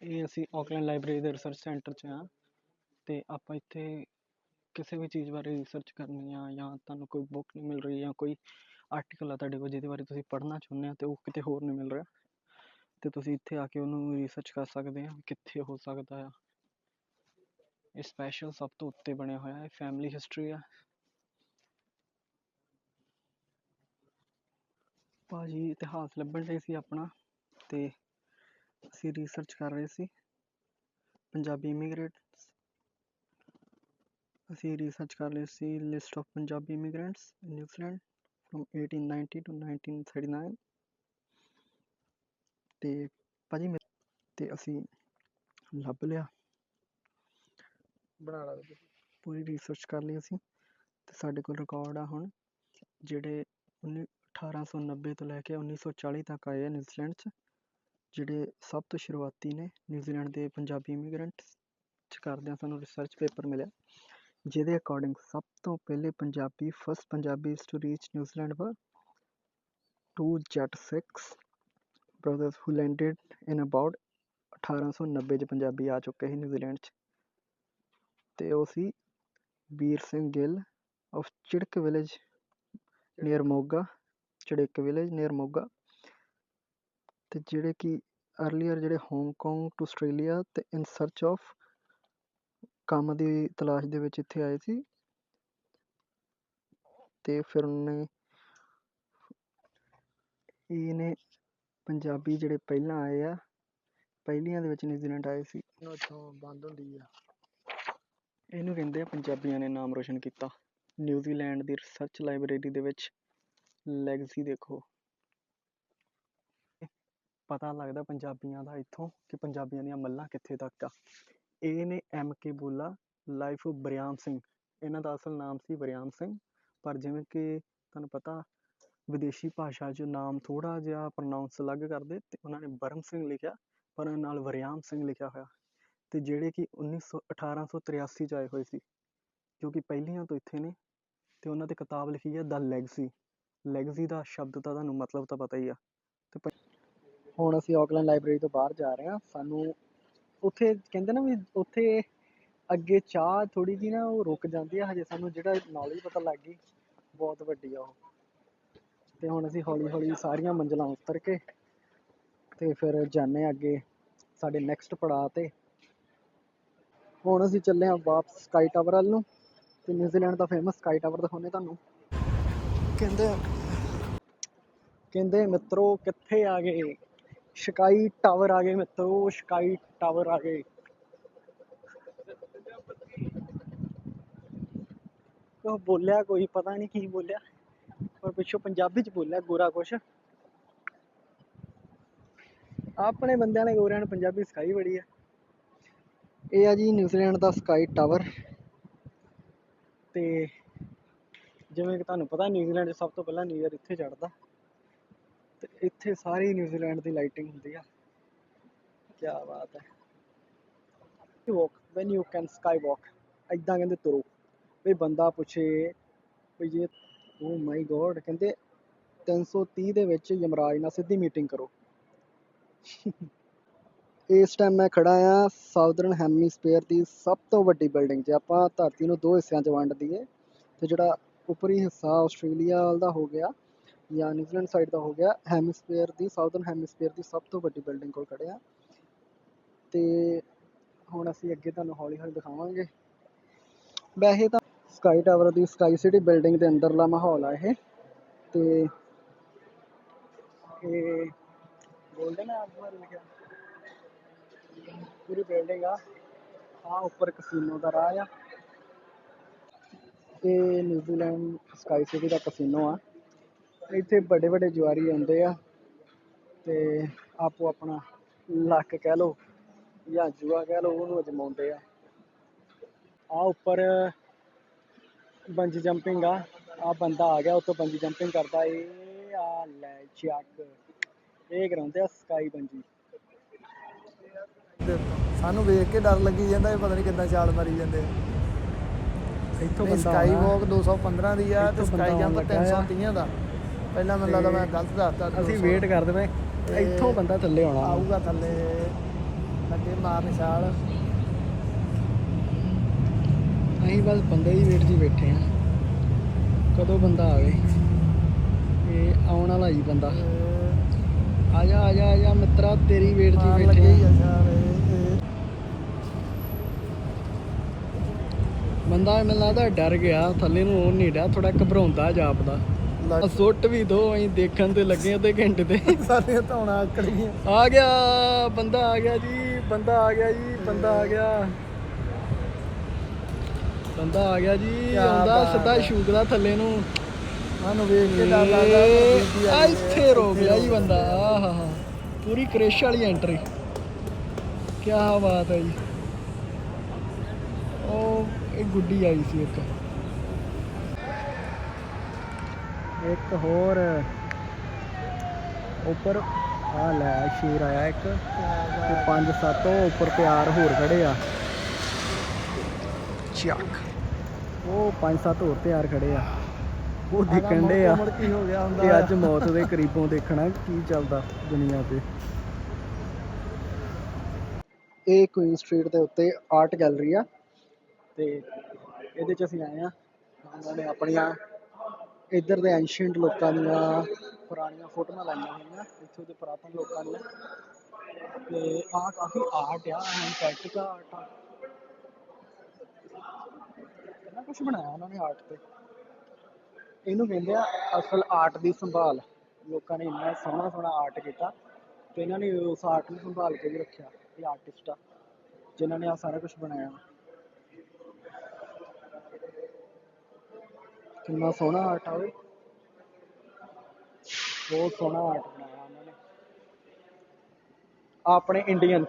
ਇਹ ਅਸੀਂ ਆਕਲੈਂਡ ਲਾਇਬ੍ਰੇਰੀ ਦੇ ਰਿਸਰਚ ਸੈਂਟਰ 'ਚ ਹਾਂ ਅਤੇ ਆਪਾਂ ਇੱਥੇ ਕਿਸੇ ਵੀ ਚੀਜ਼ ਬਾਰੇ ਰਿਸਰਚ ਕਰਨੀ ਆ ਜਾਂ ਤੁਹਾਨੂੰ ਕੋਈ ਬੁੱਕ ਨਹੀਂ ਮਿਲ ਰਹੀ ਜਾਂ ਕੋਈ ਆਰਟੀਕਲ ਆ ਤੁਹਾਡੇ ਕੋਲ ਜਿਹਦੇ ਬਾਰੇ ਤੁਸੀਂ ਪੜ੍ਹਨਾ ਚਾਹੁੰਦੇ ਆ ਅਤੇ ਉਹ ਕਿਤੇ ਹੋਰ ਨਹੀਂ ਮਿਲ ਰਿਹਾ ਅਤੇ ਤੁਸੀਂ ਇੱਥੇ ਆ ਕੇ ਉਹਨੂੰ ਰਿਸਰਚ ਕਰ ਸਕਦੇ ਆ ਕਿੱਥੇ ਹੋ ਸਕਦਾ ਆ। ਇਹ ਸਪੈਸ਼ਲ ਸਭ ਤੋਂ ਉੱਤੇ ਬਣਿਆ ਹੋਇਆ ਹੈ ਫੈਮਿਲੀ ਹਿਸਟਰੀ ਆ। ਭਾਜੀ ਇਤਿਹਾਸ ਲੱਭਣ ਲਈ ਸੀ ਆਪਣਾ। ਤੇ ਅਸੀਂ ਰਿਸਰਚ ਕਰ ਰਹੇ ਸੀ ਪੰਜਾਬੀ ਇਮੀਗ੍ਰੇਟਸ ਅਸੀਂ ਰਿਸਰਚ ਕਰ ਰਹੇ ਸੀ list of Punjabi immigrants in New Zealand Zealand 1890 to 1939 ਤੇ ਭਾਜੀ ਤੇ ਅਸੀਂ ਲੱਭ ਲਿਆ। ਬਣਾ ਲਾ ਪੂਰੀ ਰਿਸਰਚ ਕਰ ਲਈ ਅਸੀਂ ਤੇ ਸਾਡੇ ਕੋਲ ਰਿਕਾਰਡ ਆ ਹੁਣ ਜਿਹੜੇ 19 1890 ਤੋਂ ਲੈ ਕੇ 1940 ਤੱਕ ਆਏ ਆ ਨਿਊਜ਼ੀਲੈਂਡ 'ਚ। ਜਿਹੜੇ ਸਭ ਤੋਂ ਸ਼ੁਰੂਆਤੀ ਨੇ ਨਿਊਜ਼ੀਲੈਂਡ ਦੇ ਪੰਜਾਬੀ ਇਮੀਗ੍ਰੈਂਟ ਚ ਕਰਦਿਆਂ ਸਾਨੂੰ ਰਿਸਰਚ ਪੇਪਰ ਮਿਲਿਆ। ਜਿਹਦੇ ਅਕੋਰਡਿੰਗ ਸਭ ਤੋਂ ਪਹਿਲੇ Punjabi first Punjabis to reach New Zealand were two jet six brothers who landed in about 1890 ਚ ਪੰਜਾਬੀ ਆ ਚੁੱਕੇ ਸੀ ਨਿਊਜ਼ੀਲੈਂਡ ਚ। ਤੇ ਉਹ ਸੀ Veer Singh Gill of Chirak village near Moga Charik village near Moga ਅਤੇ ਜਿਹੜੇ ਕਿ ਅਰਲੀਅਰ ਜਿਹੜੇ ਹੋਂਗਕੋਂਗ ਟੂ ਆਸਟ੍ਰੇਲੀਆ ਅਤੇ ਇਨ ਸਰਚ ਆਫ ਕੰਮ ਦੀ ਤਲਾਸ਼ ਦੇ ਵਿੱਚ ਇੱਥੇ ਆਏ ਸੀ। ਅਤੇ ਫਿਰ ਉਹਨੇ ਇਹਨੇ ਪੰਜਾਬੀ ਜਿਹੜੇ ਪਹਿਲਾਂ ਆਏ ਆ, ਪਹਿਲੀਆਂ ਦੇ ਵਿੱਚ ਨਿਊਜ਼ੀਲੈਂਡ ਆਏ ਸੀ, ਇਹਨੂੰ ਇੱਥੋਂ ਬੰਦ ਹੁੰਦੀ ਆ। ਇਹਨੂੰ ਕਹਿੰਦੇ ਆ ਪੰਜਾਬੀਆਂ ਨੇ ਨਾਮ ਰੋਸ਼ਨ ਕੀਤਾ। ਨਿਊਜ਼ੀਲੈਂਡ ਦੀ ਰਿਸਰਚ ਲਾਇਬ੍ਰੇਰੀ ਦੇ ਵਿੱਚ ਲੈਗਸੀ ਦੇਖੋ। ਪਤਾ ਲੱਗਦਾ ਪੰਜਾਬੀਆਂ ਦਾ ਇੱਥੋਂ ਕਿ ਪੰਜਾਬੀਆਂ ਦੀਆਂ ਮੱਲਾਂ ਕਿੱਥੇ ਤੱਕ ਆ। ਇਹ ਨੇ ਐਮ ਕੇ ਬੋਲਾ, ਲਾਈਫ ਆਫ ਬਰਿਆਮ ਸਿੰਘ। ਇਹਨਾਂ ਦਾ ਅਸਲ ਨਾਮ ਸੀ ਬਰਿਆਮ ਸਿੰਘ। ਪਰ ਜਿਵੇਂ ਕਿ ਤੁਹਾਨੂੰ ਪਤਾ, ਵਿਦੇਸ਼ੀ ਭਾਸ਼ਾ 'ਚ ਨਾਮ ਥੋੜਾ ਜਿਹਾ ਪ੍ਰੋਨਾਂਸ ਅਲੱਗ ਕਰਦੇ ਤੇ ਉਹਨਾਂ ਨੇ ਬਰਮ ਸਿੰਘ ਲਿਖਿਆ, ਪਰ ਉਹਨਾਂ ਨਾਲ ਵਰਿਆਮ ਸਿੰਘ ਲਿਖਿਆ ਹੋਇਆ। ਤੇ ਜਿਹੜੇ ਕਿ 1900 1883 ਚ ਆਏ ਹੋਏ ਸੀ, ਜੋ ਕਿ ਪਹਿਲੀਆਂ ਤੋਂ ਇੱਥੇ ਨੇ, ਤੇ ਉਹਨਾਂ ਤੇ ਕਿਤਾਬ ਲਿਖੀ ਹੈ, ਦ ਲੈਗਸੀ ਲੈਗਸੀ ਦਾ ਸ਼ਬਦ ਤਾਂ ਤੁਹਾਨੂੰ ਮਤਲਬ ਤਾਂ ਪਤਾ ਹੀ ਆ। ਤੇ ਹੁਣ ਅਸੀਂ ਆਕਲੈਂਡ ਲਾਇਬ੍ਰੇਰੀ ਤੋਂ ਬਾਹਰ ਜਾ ਰਹੇ ਹਾਂ। ਸਾਨੂੰ ਉੱਥੇ ਕਹਿੰਦੇ ਨਾ ਵੀ ਉੱਥੇ ਅੱਗੇ ਚਾਹ ਥੋੜੀ ਜੀ ਨਾ ਉਹ ਰੁਕ ਜਾਂਦੀ ਆ, ਹਜੇ ਸਾਨੂੰ ਜਿਹੜਾ ਨੌਲੇਜ ਪਤਾ ਲੱਗ ਗਈ, ਬਹੁਤ ਵੱਡੀ ਆ ਉਹ। ਤੇ ਹੁਣ ਅਸੀਂ ਹੌਲੀ ਹੌਲੀ ਸਾਰੀਆਂ ਮੰਜ਼ਲਾਂ ਉਤਰ ਕੇ ਤੇ ਫਿਰ ਜਾਂਦੇ ਹਾਂ ਅੱਗੇ ਸਾਡੇ ਨੈਕਸਟ ਪੜਾਅ ਤੇ। ਹੁਣ ਅਸੀਂ ਚੱਲੇ ਹਾਂ ਵਾਪਸ ਸਕਾਈ ਟਾਵਰ ਵੱਲ ਨੂੰ। ਤੇ ਨਿਊਜ਼ੀਲੈਂਡ ਦਾ ਫੇਮਸ ਸਕਾਈ ਟਾਵਰ ਦਿਖਾਉਂਦੇ ਤੁਹਾਨੂੰ। ਕਹਿੰਦੇ ਕਹਿੰਦੇ ਮਿੱਤਰੋ ਕਿੱਥੇ ਆ ਗਏ? ਸਕਾਈ ਟਾਵਰ ਆ ਗਏ ਮਿੱਤਰੋ, ਸਕਾਈ ਟਾਵਰ ਆ ਗਏ। ਉਹ ਬੋਲਿਆ ਕੋਈ, ਪਤਾ ਨਹੀਂ ਕੀ ਬੋਲਿਆ, ਪਰ ਪਿੱਛੋਂ ਪੰਜਾਬੀ ਚ ਬੋਲਿਆ ਗੋਰਾ ਕੁਛ। ਆਪਣੇ ਬੰਦਿਆਂ ਨੇ ਗੋਰਿਆਂ ਨੂੰ ਪੰਜਾਬੀ ਸਿਖਾਈ ਬੜੀ ਆ। ਇਹ ਆ ਜੀ ਨਿਊਜ਼ੀਲੈਂਡ ਦਾ ਸਕਾਈ ਟਾਵਰ। ਤੇ ਜਿਵੇਂ ਕਿ ਤੁਹਾਨੂੰ ਪਤਾ, ਨਿਊਜ਼ੀਲੈਂਡ 'ਚ ਸਭ ਤੋਂ ਪਹਿਲਾਂ ਨਿਊ ਈਅਰ ਇੱਥੇ ਚੜ੍ਹਦਾ। ਤੇ ਇੱਥੇ ਸਾਰੀ ਨਿਊਜ਼ੀਲੈਂਡ ਦੀ ਲਾਈਟਿੰਗ ਹੁੰਦੀ ਆ। ਕੀ ਬਾਤ ਹੈ। Walk when you can sky walk ਐਦਾਂ ਕਹਿੰਦੇ ਤੁਰੋ। ਵੀ ਬੰਦਾ ਪੁੱਛੇ, ਵੀ ਜੇ ਓ ਮਾਈ ਗੋਡ ਕਹਿੰਦੇ 330 ਦੇ ਵਿੱਚ ਯਮਰਾਜ ਨਾਲ ਸਿੱਧੀ ਮੀਟਿੰਗ ਕਰੋ। ਇਸ ਟਾਈਮ ਮੈਂ ਖੜਾ ਆ ਸਾਊਦਰਨ ਹੈਮੀਸਫੇਅਰ ਦੀ ਸਭ ਤੋਂ ਵੱਡੀ ਬਿਲਡਿੰਗ ਜੇ ਆਪਾਂ ਧਰਤੀ ਨੂੰ ਦੋ ਹਿੱਸਿਆਂ 'ਚ ਵੰਡ ਦਈਏ। ਤੇ ਜਿਹੜਾ ਉੱਪਰੀ ਹਿੱਸਾ ਆਸਟ੍ਰੇਲੀਆ ਦਾ ਹੋ ਗਿਆ ਜਾਂ ਨਿਊਜ਼ੀਲੈਂਡ ਸਾਈਡ ਦਾ ਹੋ ਗਿਆ ਹੈਮੀਸਫੇਅਰ ਦੀ ਸਾਊਦਰਨ ਹੈਮੀਸਫੇਅਰ ਦੀ ਸਭ ਤੋਂ ਵੱਡੀ ਬਿਲਡਿੰਗ ਕੋਲ ਖੜੇ ਆ। ਤੇ ਹੁਣ ਅਸੀਂ ਅੱਗੇ ਤੁਹਾਨੂੰ ਹੌਲੀ ਹੌਲੀ ਦਿਖਾਵਾਂਗੇ। ਵੈਸੇ ਤਾਂ ਸਕਾਈ ਟਾਵਰ ਦੀ ਸਕਾਈ ਸਿਟੀ ਬਿਲਡਿੰਗ ਦੇ ਅੰਦਰਲਾ ਮਾਹੌਲ ਆ ਇਹ। ਤੇ ਇਹ ਗੋਲਡਨ ਆ ਲਿਖਿਆ ਪੂਰੀ ਬਿਲਡਿੰਗ ਆ। ਆ ਉੱਪਰ ਕਸੀਨੋ ਦਾ ਰਾਹ ਆ। ਤੇ ਨਿਊਜ਼ੀਲੈਂਡ ਸਕਾਈ ਸਿਟੀ ਦਾ ਕਸੀਨੋ ਆ। ਇੱਥੇ ਵੱਡੇ ਵੱਡੇ ਜੁਆਰੀ ਆਉਂਦੇ ਆ ਤੇ ਆਪੋ ਆਪਣਾ ਲੱਕ ਕਹਿ ਲਓ ਜਾਂ ਜੂਆ ਕਹਿ ਲਓ ਉਹਨੂੰ ਅਜਮਾਉਂਦੇ ਆ। ਆ ਉੱਪਰ ਬੰਜੀ ਜੰਪਿੰਗ ਆ ਆ ਬੰਦਾ ਆ ਗਿਆ ਉੱਤੋਂ ਬੰਜੀ ਜੰਪਿੰਗ ਕਰਦਾ ਇਹ ਆ ਲੈ ਚੱਕ। ਇਹ ਕਰਾਉਂਦੇ ਆ ਸਕਾਈ ਬੰਜੀ। ਸਾਨੂੰ ਵੇਖ ਕੇ ਡਰ ਲੱਗੀ ਜਾਂਦਾ ਇਹ ਪਤਾ ਨਹੀਂ ਕਿੱਦਾਂ ਛਾਲ ਮਾਰੀ ਜਾਂਦੇ ਇੱਥੋਂ ਬੰਦਾ ਸਕਾਈ। ਵਾਕ 215 ਦੀ ਆ ਤੇ ਸਕਾਈ ਜੰਪ ਲੱਗਾ ਆ। 330 ਦਾ। ਪਹਿਲਾਂ ਮੈਨੂੰ ਲੱਗਦਾ ਮੈਂ ਗਲਤ ਦੱਸਤਾ ਅਸੀਂ 200 ਵੇਟ ਕਰਦੇ ਪਏ ਇੱਥੋਂ ਬੰਦਾ ਥੱਲੇ ਆਉਣਾ। ਆਊਗਾ ਥੱਲੇ। ਲੱਗੇ ਮਾਰਨ ਛਾਲ ਅਸੀਂ ਬਸ ਬੰਦੇ ਦੀ ਵੇਟ 'ਚ ਬੈਠੇ ਆ ਕਦੋਂ ਬੰਦਾ ਆਵੇ। ਇਹ ਆਉਣ ਵਾਲਾ ਹੀ ਬੰਦਾ। ਆ ਜਾ ਆ ਜਾ ਆ ਜਾ ਮਿੱਤਰਾ ਤੇਰੀ ਵੇਟ 'ਚ ਮਾਰ ਬੈਠੇ ਆ ਬੰਦਾ ਮੈਨੂੰ ਲੱਗਦਾ ਡਰ ਗਿਆ। ਥੱਲੇ ਨੂੰ ਉਹ ਨਹੀਂ ਡਿਆ। ਥੋੜਾ ਘਬਰਾਉਂਦਾ ਜਾਪਦਾ। ਸੁੱਟ ਵੀ ਦੋ ਅਸੀਂ ਦੇਖਣ ਤੇ ਲੱਗੇ ਅੱਧੇ ਘੰਟੇ ਤੇ। ਸਾਰੀਆਂ ਧੌਣਾ ਆਕੜ ਗਈਆਂ। ਆ ਗਿਆ ਬੰਦਾ ਆ ਗਿਆ ਜੀ ਬੰਦਾ ਆ ਗਿਆ ਜੀ ਬੰਦਾ ਆ ਗਿਆ। ਬੰਦਾ ਆ ਗਿਆ ਜੀ ਆਉਂਦਾ ਸਿੱਧਾ। ਸ਼ੂਕਦਾ ਥੱਲੇ ਨੂੰ। ਸਾਨੂੰ ਵੇਖ ਕੇ ਡਰ ਲੱਗਦਾ ਆ ਇੱਥੇ ਰੋਕ ਲਿਆ ਜੀ ਬੰਦਾ। ਆਹਾ ਪੂਰੀ ਕ੍ਰਿਸ਼ ਵਾਲੀ ਐਂਟਰੀ। ਕੀ ਬਾਤ ਹੈ ਜੀ। ਉਹ ਇਹ ਗੁੱਡੀ ਆਈ ਸੀ ਇੱਕ। ਇੱਕ ਹੋਰ। ਉੱਪਰ ਆ ਲੈ ਸ਼ੇਰ ਆਇਆ ਇੱਕ। ਤੇ ਪੰਜ ਸੱਤ ਉਹ ਉੱਪਰ ਤਿਆਰ ਹੋਰ ਖੜੇ ਆ। ਚੱਕ। ਉਹ ਪੰਜ ਸੱਤ ਹੋਰ ਤਿਆਰ ਖੜੇ ਆ। ਉਹ ਦੇਖਣ ਦੇ ਆ ਮੁੜ ਕੀ ਹੋ ਗਿਆ ਹੁੰਦਾ। ਤੇ ਅੱਜ ਮੌਤ ਦੇ ਕਰੀਬੋਂ ਦੇਖਣਾ ਕੀ ਚੱਲਦਾ ਦੁਨੀਆ ਤੇ। ਇਹ ਕੁਈਨ ਸਟਰੀਟ ਦੇ ਉੱਤੇ ਆਰਟ ਗੈਲਰੀ ਆ। ਤੇ ਇਹਦੇ ਚ ਅਸੀਂ ਆਏ ਆ। ਉਹਨਾਂ ਨੇ ਆਪਣੀਆਂ ਇੱਧਰ ਦੇ ਐਂਸ਼ੀਅੰਟ ਲੋਕਾਂ ਦੀਆਂ ਪੁਰਾਣੀਆਂ ਫੋਟੋਆਂ ਲਾਈਆਂ ਹੋਈਆਂ, ਇੱਥੋਂ ਦੇ ਪੁਰਾਤਨ ਲੋਕਾਂ ਦੀਆਂ। ਤੇ ਆਹ ਕਾਫੀ ਆਰਟ ਆ ਐਂਟੈਟਿਕਾ ਆਰਟ ਆ। ਕਿੰਨਾ ਕੁਝ ਬਣਾਇਆ ਉਹਨਾਂ ਨੇ ਆਰਟ ਤੇ। ਇਹਨੂੰ ਕਹਿੰਦੇ ਆ ਅਸਲ ਆਰਟ ਦੀ ਸੰਭਾਲ। ਲੋਕਾਂ ਨੇ ਇੰਨਾ ਸੋਹਣਾ ਸੋਹਣਾ ਆਰਟ ਕੀਤਾ ਤੇ ਇਹਨਾਂ ਨੇ ਉਸ ਆਰਟ ਨੂੰ ਸੰਭਾਲ ਕੇ ਵੀ ਰੱਖਿਆ ਇਹ ਆਰਟਿਸਟ ਆ, ਜਿਨ੍ਹਾਂ ਨੇ ਆ ਸਾਰਾ ਕੁਝ ਬਣਾਇਆ। ਕਿੰਨਾ ਸੋਹਣਾ ਆਰਟ ਆ ਓਏ ਬਹੁਤ ਸੋਹਣਾ ਆਰਟ ਬਣਾਇਆ ਉਹਨਾਂ ਨੇ। ਆਪਣੇ ਇੰਡੀਅਨ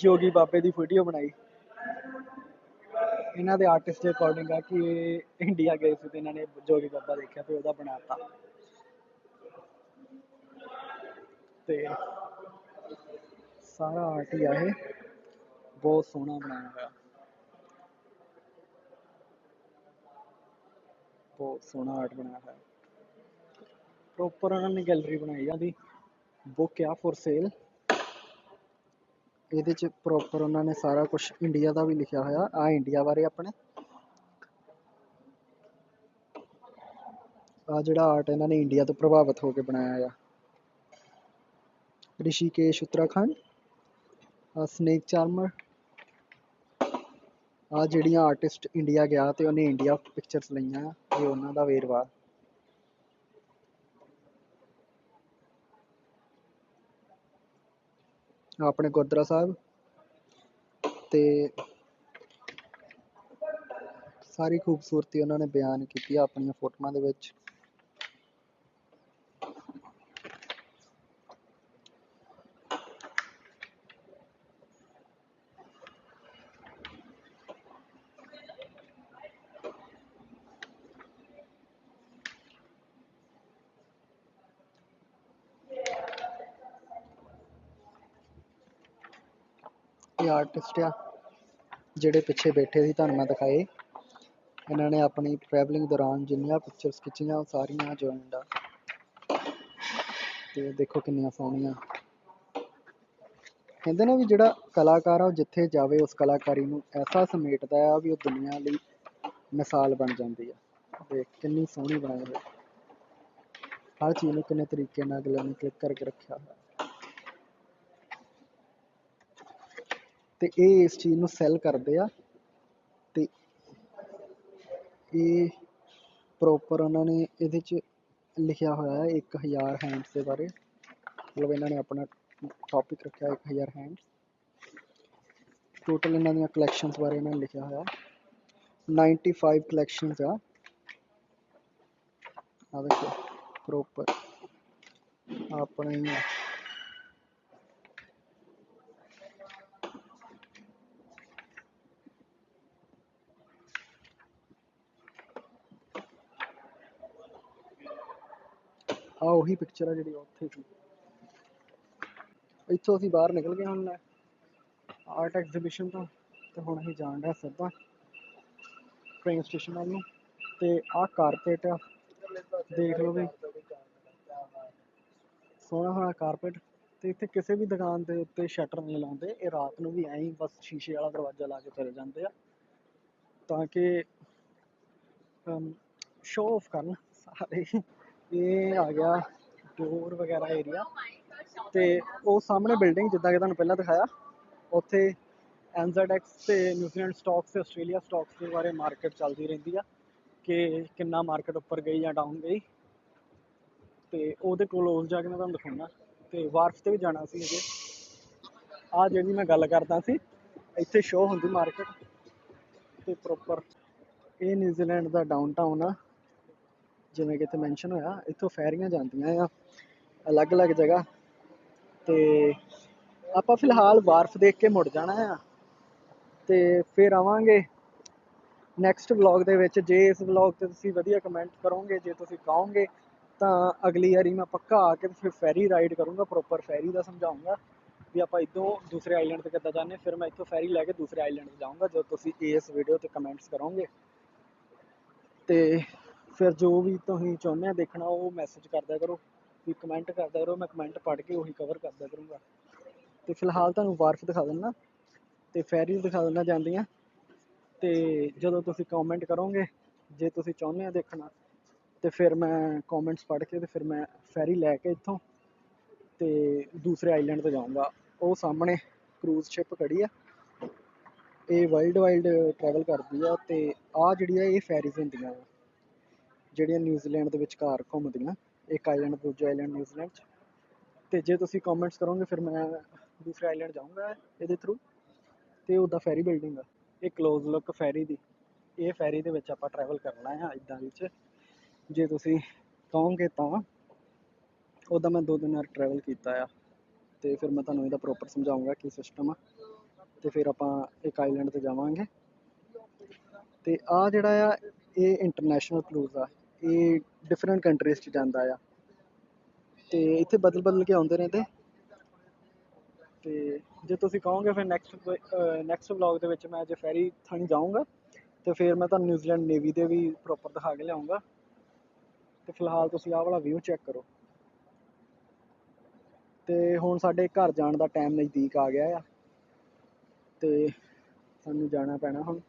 ਜੋਗੀ ਬਾਬੇ ਦੀ ਵੀਡੀਓ ਬਣਾਈ। ਇਹਨਾਂ ਦੇ ਆਰਟਿਸਟ ਦੇ ਅਕੋਰਡਿੰਗ ਆ ਕਿ ਇਹ ਇੰਡੀਆ ਗਏ ਸੀ ਤੇ ਇਹਨਾਂ ਨੇ ਜੋਗੀ ਬਾਬਾ ਦੇਖਿਆ ਤੇ ਉਹਦਾ ਬਣਾਤਾ ਤੇ ਸਾਰਾ ਆਰਟ ਹੀ ਆ ਇਹ। ਬਹੁਤ ਸੋਹਣਾ ਬਣਾਇਆ ਹੋਇਆ। ਬਹੁਤ ਸੋਹਣਾ ਆਰਟ ਬਣਾਇਆ ਹੋਇਆ। ਪ੍ਰੋਪਰ ਉਹਨਾਂ ਨੇ ਗੈਲਰੀ ਬਣਾਈ ਆ ਬੁੱਕ ਆ ਫॉर ਸੇਲ ਇਹਦੇ ਚ ਪ੍ਰੋਪਰ ਉਹਨਾਂ ਨੇ ਸਾਰਾ ਕੁਝ ਇੰਡੀਆ ਦਾ ਵੀ ਲਿਖਿਆ ਹੋਇਆ। ਆ ਇੰਡੀਆ ਬਾਰੇ ਆਪਣੇ। ਆ ਜਿਹੜਾ ਆਰਟ ਇਹਨਾਂ ਨੇ ਇੰਡੀਆ ਤੋਂ ਪ੍ਰਭਾਵਿਤ ਹੋ ਕੇ ਬਣਾਇਆ ਆ। ਰਿਸ਼ੀਕੇਸ਼ ਉੱਤਰਾਖੰਡ। ਆ ਸਨੇਕ ਚਾਰਮਰ ਆ ਜਿਹੜੀਆਂ ਆਰਟਿਸਟ ਇੰਡੀਆ ਗਿਆ ਤੇ ਉਹਨੇ ਇੰਡੀਆ ਪਿਕਚਰਸ ਲਈਆਂ ਇਹ ਉਹਨਾਂ ਦਾ ਵੇਰਵਾ। ਆਪਣੇ ਗੁਰਦੁਆਰਾ ਸਾਹਿਬ ਤੇ ਸਾਰੀ ਖੂਬਸੂਰਤੀ ਉਹਨਾਂ ਨੇ ਬਿਆਨ ਕੀਤੀ ਆ ਆਪਣੀਆਂ ਫੋਟੋਆਂ ਦੇ ਵਿੱਚ ਇਹ ਆਰਟਿਸਟ ਆ, ਜਿਹੜੇ ਪਿੱਛੇ ਬੈਠੇ ਸੀ, ਤੁਹਾਨੂੰ ਮੈਂ ਦਿਖਾਏ। ਇਹਨਾਂ ਨੇ ਆਪਣੀ ਟਰੈਵਲਿੰਗ ਦੌਰਾਨ ਜਿੰਨੀਆਂ ਪਿਕਚਰਸ ਖਿੱਚੀਆਂ, ਉਹ ਸਾਰੀਆਂ ਜੁਆਇੰਟ ਆ। ਤੇ ਦੇਖੋ ਕਿੰਨੀਆਂ ਸੋਹਣੀਆਂ। ਕਹਿੰਦੇ ਨੇ ਵੀ ਜਿਹੜਾ ਕਲਾਕਾਰ ਆ, ਉਹ ਜਿੱਥੇ ਜਾਵੇ, ਉਸ ਕਲਾਕਾਰੀ ਨੂੰ ਐਸਾ ਸਮੇਟਦਾ ਆ ਵੀ ਉਹ ਦੁਨੀਆ ਲਈ ਮਿਸਾਲ ਬਣ ਜਾਂਦੀ ਆ। ਦੇਖ, ਕਿੰਨੀ ਸੋਹਣੀ ਬਣਾਈ ਹੋਈ। ਹਰ ਚੀਜ਼ ਨੂੰ ਕਿੰਨੇ ਤਰੀਕੇ ਨਾਲ ਅਗਲੇ ਨੇ ਕਲਿੱਕ ਕਰਕੇ ਰੱਖਿਆ ਹੋਇਆ। ਤੇ ਇਹ ਇਸ ਚੀਜ਼ ਨੂੰ ਸੈਲ ਕਰਦੇ ਆ ਤੇ ਇਹ ਪ੍ਰੋਪਰ ਉਹਨਾਂ ਨੇ ਇਹਦੇ ਚ ਲਿਖਿਆ ਹੋਇਆ ਹੈ 1000 ਹੈਂਡਸ ਦੇ ਬਾਰੇ। ਮਤਲਬ ਇਹਨਾਂ ਨੇ ਆਪਣਾ ਟੌਪਿਕ ਰੱਖਿਆ 1000 ਹੈਂਡਸ ਟੋਟਲ ਇਹਨਾਂ ਦੀਆਂ ਕਲੈਕਸ਼ਨਸ ਬਾਰੇ ਇਹਨਾਂ ਨੇ ਲਿਖਿਆ ਹੋਇਆ। 95 ਕਲੈਕਸ਼ਨਸ ਆ। ਆ ਦੇਖੋ ਪ੍ਰੋਪਰ ਆਪਣੇ ਹੀ ਆ। ਆ ਉਹੀ ਪਿਕਚਰ ਆ ਜਿਹੜੀ ਉੱਥੇ ਸੀ। ਇੱਥੋਂ ਅਸੀਂ ਬਾਹਰ ਨਿਕਲ ਗਏ ਹੁਣ ਆਰਟ ਐਗਜ਼ੀਬਿਸ਼ਨ ਤੋਂ, ਤੇ ਹੁਣ ਅਸੀਂ ਜਾਣ ਡਿਆ ਸਿੱਧਾ ਟ੍ਰੇਨ ਸਟੇਸ਼ਨ ਵੱਲ ਨੂੰ। ਤੇ ਆਹ ਕਾਰਪੇਟ ਦੇਖ ਲਓ ਵੀ। ਸੋਹਣਾ ਸੋਹਣਾ ਕਾਰਪੇਟ ਤੇ ਇੱਥੇ ਕਿਸੇ ਵੀ ਦੁਕਾਨ ਦੇ ਉੱਤੇ ਸ਼ਟਰ ਨਹੀਂ ਲਾਉਂਦੇ। ਇਹ ਰਾਤ ਨੂੰ ਵੀ ਐਂ ਹੀ ਬਸ ਸ਼ੀਸ਼ੇ ਵਾਲਾ ਦਰਵਾਜ਼ਾ ਲਾ ਕੇ ਚਲੇ ਜਾਂਦੇ ਆ। ਤਾਂ ਕਿ ਸ਼ੋਅ ਆਫ ਕਰਨ ਸਾਰੇ। ਇਹ ਆ ਗਿਆ ਡੋਰ ਵਗੈਰਾ ਏਰੀਆ ਤੇ ਉਹ ਸਾਹਮਣੇ ਬਿਲਡਿੰਗ ਜਿੱਦਾਂ ਕਿ ਤੁਹਾਨੂੰ ਪਹਿਲਾਂ ਦਿਖਾਇਆ, ਉੱਥੇ NZX ਤੇ ਨਿਊਜ਼ੀਲੈਂਡ ਸਟਾਕਸ ਤੇ ਆਸਟ੍ਰੇਲੀਆ ਸਟਾਕਸ ਦੇ ਬਾਰੇ ਮਾਰਕੀਟ ਚੱਲਦੀ ਰਹਿੰਦੀ ਆ ਕਿ ਕਿੰਨਾ ਮਾਰਕੀਟ ਉੱਪਰ ਗਈ ਜਾਂ ਡਾਊਨ ਗਈ ਤੇ ਉਹਦੇ ਕੋਲ ਉਸ ਜਾ ਕੇ ਮੈਂ ਤੁਹਾਨੂੰ ਦਿਖਾਉਣਾ ਤੇ ਵਾਰਫ ਤੇ ਵੀ ਜਾਣਾ ਸੀ ਅਜੇ। ਆ ਜਿਹੜੀ ਮੈਂ ਗੱਲ ਕਰਦਾ ਸੀ, ਇੱਥੇ ਸ਼ੋਅ ਹੁੰਦੀ ਮਾਰਕੀਟ ਤੇ ਪ੍ਰੋਪਰ ਇਹ ਨਿਊਜ਼ੀਲੈਂਡ ਦਾ ਡਾਊਨਟਾਊਨ ਆ। ਜਿਵੇਂ ਕਿ ਇੱਥੇ ਮੈਂਸ਼ਨ ਹੋਇਆ, ਇੱਥੋਂ ਫੈਰੀਆਂ ਜਾਂਦੀਆਂ ਆ, ਅਲੱਗ-ਅਲੱਗ ਜਗ੍ਹਾ। ਤੇ ਆਪਾਂ ਫਿਲਹਾਲ ਵਾਰਫ ਦੇਖ ਕੇ ਮੁੜ ਜਾਣਾ ਆ। ਤੇ ਫਿਰ ਆਵਾਂਗੇ ਨੈਕਸਟ ਵਲੌਗ ਦੇ ਵਿੱਚ। ਜੇ ਇਸ ਵਲੌਗ ਤੇ ਤੁਸੀਂ ਵਧੀਆ ਕਮੈਂਟ ਕਰੋਗੇ, ਜੇ ਤੁਸੀਂ ਕਹੋਗੇ, ਤਾਂ ਅਗਲੀ ਵਾਰੀ ਮੈਂ ਪੱਕਾ ਆ ਕੇ ਫਿਰ ਫੈਰੀ ਰਾਈਡ ਕਰੂੰਗਾ ਪ੍ਰੋਪਰ ਫੈਰੀ ਦਾ ਸਮਝਾਉਂਗਾ ਵੀ ਆਪਾਂ ਇੱਥੋਂ ਦੂਸਰੇ ਆਈਲੈਂਡ ਤੇ ਕਿੱਦਾਂ ਜਾਂਦੇ। ਫਿਰ ਮੈਂ ਇੱਥੋਂ ਫੈਰੀ ਲੈ ਕੇ ਦੂਸਰੇ ਆਈਲੈਂਡ ਤੇ ਜਾਊਂਗਾ, ਜਦੋਂ ਤੁਸੀਂ ਇਸ ਵੀਡੀਓ ਤੇ ਕਮੈਂਟਸ ਕਰੋਗੇ। ਤੇ ਫਿਰ ਜੋ ਵੀ ਤੁਸੀਂ ਚਾਹੁੰਦੇ ਆ ਦੇਖਣਾ, ਉਹ ਮੈਸੇਜ ਕਰਦਿਆ ਕਰੋ ਵੀ ਕਮੈਂਟ ਕਰਦਿਆ ਕਰੋ, ਮੈਂ ਕਮੈਂਟ ਪੜ੍ਹ ਕੇ ਉਹੀ ਕਵਰ ਕਰਦਿਆ ਕਰੂੰਗਾ। ਤੇ ਫਿਲਹਾਲ ਤੁਹਾਨੂੰ ਵਾਰਫ ਦਿਖਾ ਦਿੰਦਾ, ਤੇ ਫੈਰੀ ਦਿਖਾ ਦਿੰਦਾ ਜਾਂਦੀਆਂ। ਤੇ ਜਦੋਂ ਤੁਸੀਂ ਕਮੈਂਟ ਕਰੋਗੇ, ਜੇ ਤੁਸੀਂ ਚਾਹੁੰਦੇ ਆ ਦੇਖਣਾ, ਤੇ ਫਿਰ ਮੈਂ ਕਮੈਂਟਸ ਪੜ੍ਹ ਕੇ ਤੇ ਫਿਰ ਮੈਂ ਫੈਰੀ ਲੈ ਕੇ ਇੱਥੋਂ ਤੇ ਦੂਸਰੇ ਆਈਲੈਂਡ ਤੇ ਜਾਊਂਗਾ। ਉਹ ਸਾਹਮਣੇ ਕਰੂਜ਼ ਸ਼ਿਪ ਖੜੀ ਆ। ਇਹ ਵਰਲਡ ਵਾਈਡ ਟਰੈਵਲ ਕਰਦੀ ਆ ਤੇ ਆ ਜਿਹੜੀ ਆ, ਇਹ ਫੈਰੀਜ਼ ਹੁੰਦੀਆਂ ਆ। ਜਿਹੜੀਆਂ ਨਿਊਜ਼ੀਲੈਂਡ ਦੇ ਵਿਚਕਾਰ ਘੁੰਮਦੀਆਂ, ਇੱਕ ਆਈਲੈਂਡ ਦੂਜੇ ਆਈਲੈਂਡ ਨਿਊਜ਼ੀਲੈਂਡ 'ਚ। ਤੇ ਜੇ ਤੁਸੀਂ ਕਮੈਂਟਸ ਕਰੋਗੇ, ਫਿਰ ਮੈਂ ਦੂਸਰੇ ਆਈਲੈਂਡ ਜਾਊਂਗਾ ਇਹਦੇ ਥਰੂ ਤੇ ਉਹਦਾ ਫੈਰੀ ਬਿਲਡਿੰਗ ਆ। ਇਹ ਕਲੋਜ਼ ਲੁੱਕ ਫੈਰੀ ਦੀ। ਇਹ ਫੈਰੀ ਦੇ ਵਿੱਚ ਆਪਾਂ ਟਰੈਵਲ ਕਰਨਾ ਆ ਇਦਾਂ ਵਿੱਚ ਜੇ ਤੁਸੀਂ ਕਹੋਗੇ ਤਾਂ ਉਹਦਾ ਮੈਂ ਦੋ ਦਿਨ ਟਰੈਵਲ ਕੀਤਾ ਆ। ਤੇ ਫਿਰ ਮੈਂ ਤੁਹਾਨੂੰ ਇਹਦਾ ਪ੍ਰੋਪਰ ਸਮਝਾਉਂਗਾ ਕੀ ਸਿਸਟਮ ਆ। ਤੇ ਫਿਰ ਆਪਾਂ ਇੱਕ ਆਈਲੈਂਡ ਤੇ ਜਾਵਾਂਗੇ। ਤੇ ਆ ਜਿਹੜਾ ਆ, ਇਹ ਇੰਟਰਨੈਸ਼ਨਲ ਕਲੂਜ਼ ਆ। ਇਹ ਡਿਫਰੈਂਟ ਕੰਟਰੀਜ਼ 'ਚ ਜਾਂਦਾ ਆ। ਤੇ ਇੱਥੇ ਬਦਲ ਬਦਲ ਕੇ ਆਉਂਦੇ ਰਹਿੰਦੇ। ਤੇ ਜੇ ਤੁਸੀਂ ਕਹੋਗੇ ਫਿਰ ਨੈਕਸਟ ਨੈਕਸਟ ਵਲੌਗ ਦੇ ਵਿੱਚ ਮੈਂ ਜੇ ਫੈਰੀ ਥਾਣੀ ਜਾਊਂਗਾ, ਤੇ ਫਿਰ ਮੈਂ ਤੁਹਾਨੂੰ ਨਿਊਜ਼ੀਲੈਂਡ ਨੇਵੀ ਦੇ ਵੀ ਪ੍ਰੋਪਰ ਦਿਖਾ ਕੇ ਲਿਆਉਂਗਾ। ਤੇ ਫਿਲਹਾਲ ਤੁਸੀਂ ਆਹ ਵਾਲਾ ਵਿਊ ਚੈੱਕ ਕਰੋ। ਤੇ ਹੁਣ ਸਾਡੇ ਘਰ ਜਾਣ ਦਾ ਟਾਈਮ ਨਜ਼ਦੀਕ ਆ ਗਿਆ ਆ। ਤੇ ਸਾਨੂੰ ਜਾਣਾ ਪੈਣਾ ਹੁਣ।